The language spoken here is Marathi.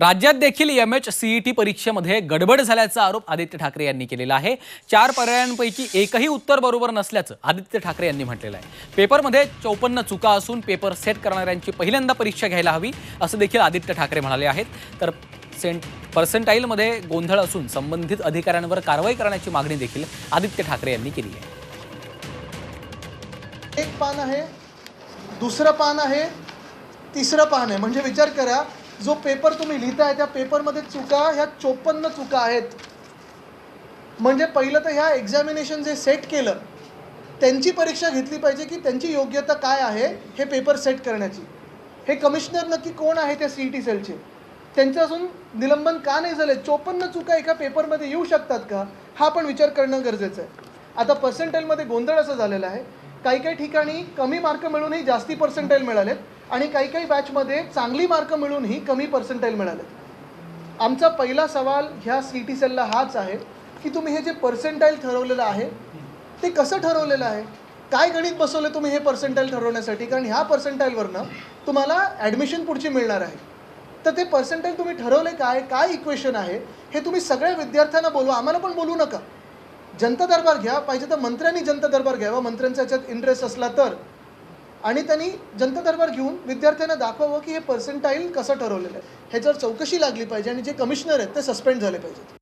राज्यात देखील एम एच सीईटी परीक्षेमध्ये गडबड झाल्याचा आरोप आदित्य ठाकरे यांनी केलेला आहे. चार पर्यायांपैकी एकही उत्तर बरोबर नसल्याचं आदित्य ठाकरे यांनी म्हटलेलं आहे. पेपरमध्ये चौपन्न चुका असून पेपर सेट करणाऱ्यांची पहिल्यांदा परीक्षा घ्यायला हवी असं देखील आदित्य ठाकरे म्हणाले आहेत. तर सेंट पर्सेंटाईलमध्ये गोंधळ असून संबंधित अधिकाऱ्यांवर कारवाई करण्याची मागणी देखील आदित्य ठाकरे यांनी केली आहे. एक पान आहे दुसरं पान आहे तिसरं पान आहे. म्हणजे विचार करा जो पेपर तुम्ही लिहिताय त्या पेपरमध्ये चुका ह्या चोपन्न चुका आहेत. म्हणजे पहिलं तर ह्या एक्झामिनेशन जे सेट केलं त्यांची परीक्षा घेतली पाहिजे की त्यांची योग्यता काय आहे हे पेपर सेट करण्याची. हे कमिशनर नक्की कोण आहे त्या सी ई टी सेलचे त्यांच्यापासून निलंबन का नाही झाले चोपन्न चुका एका पेपरमध्ये येऊ शकतात का? हा पण विचार करणं गरजेचं आहे. आता पर्सेंटाईलमध्ये गोंधळ असं झालेला आहे काही काही ठिकाणी कमी मार्क मिळूनही जास्ती पर्सेंटाईल मिळालेत आणि काही काही बॅचमध्ये चांगली मार्क मिळूनही कमी पर्सेंटाईल मिळालेत. आमचा पहिला सवाल ह्या सी टी सेलला हाच आहे की तुम्ही हे जे पर्सेंटाईल ठरवलेलं आहे ते कसं ठरवलेलं आहे? काय गणित बसवलं तुम्ही हे पर्सेंटाईल ठरवण्यासाठी? कारण ह्या पर्सेंटाईलवरनं तुम्हाला ॲडमिशन पुढची मिळणार आहे. तर ते पर्सेंटाईल तुम्ही ठरवले काय? काय इक्वेशन आहे? हे तुम्ही सगळ्या विद्यार्थ्यांना बोलवा. आम्हाला पण बोलू नका. जनता दरबार घ्या पाहिजे तर मंत्र्यांनी जनता दरबार घ्यावा मंत्र्यांचा याच्यात इंटरेस्ट असला तर. आणि त्यांनी जनता दरबार घेऊन विद्यार्थ्यांना दाखवावं की हे पर्सेंटाईल कसं ठरवलेलं आहे. ह्याच्यावर चौकशी लागली पाहिजे आणि जे कमिशनर आहेत ते सस्पेंड झाले पाहिजेत.